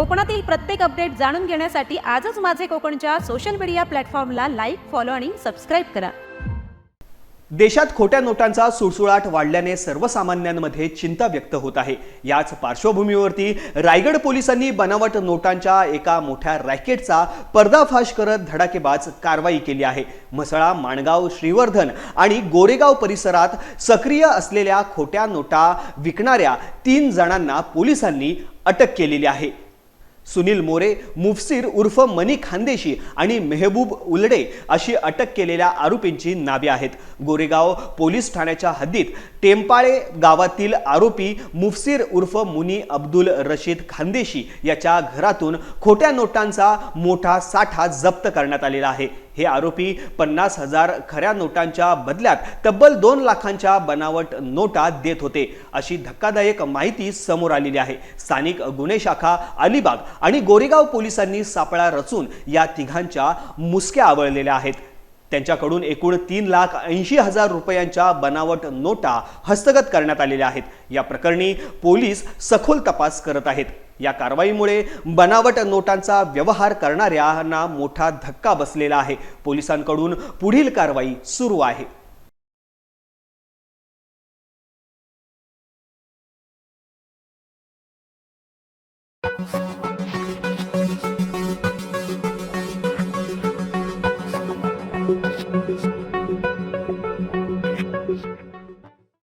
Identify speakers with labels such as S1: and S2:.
S1: कोकणातील प्रत्येक अपडेट जाणून घेण्यासाठी आजच माझे कोकणच्या सोशल मीडिया प्लॅटफॉर्मला लाईक फॉलो आणि सबस्क्राईब करा.
S2: देशात खोट्या नोटांचा सुळसुळाट वाढल्याने सर्वसामान्यांमध्ये चिंता व्यक्त होत आहे. याच पार्श्वभूमीवरती रायगड पोलिसांनी बनावट नोटांच्या एका मोठ्या रॅकेटचा पर्दाफाश करत धडाकेबाज कारवाई केली आहे. म्हसळा माणगाव श्रीवर्धन आणि गोरेगाव परिसरात सक्रिय असलेल्या खोट्या नोटा विकणाऱ्या तीन जणांना पोलिसांनी अटक केलेली आहे. सुनील मोरे मुफसीर उर्फ मनी खानदेशी आणि मेहबूब उलडे अशी अटक केलेल्या आरोपींची नावे आहेत. गोरेगाव पोलीस ठाण्याच्या हद्दीत टेंपाळे गावातील आरोपी मुफसीर उर्फ मुनी अब्दुल रशीद खानदेशी याच्या घरातून खोट्या नोटांचा मोठा साठा जप्त करण्यात आलेला आहे. हे आरोपी पन्नास हजार खऱ्या नोटांच्या बदल्यात तब्बल दोन लाखांच्या बनावट नोटा देत होते. अशी धक्कादायक माहिती समोर आलेली आहे. स्थानिक गुन्हे शाखा अलिबाग आणि गोरेगाव पोलिसांनी सापळा रचून या तिघांच्या मुसक्या आवळलेल्या आहेत. त्यांच्याकडून एकूण तीन लाख ऐंशी हजार रुपयांच्या बनावट नोटा हस्तगत करण्यात आलेल्या आहेत. या प्रकरणी पोलीस सखोल तपास करत आहेत. या कारवाईमुळे बनावट नोटांचा व्यवहार करणाऱ्यांना मोठा धक्का बसलेला आहे. पोलिसांकडून पुढील कारवाई सुरू आहे.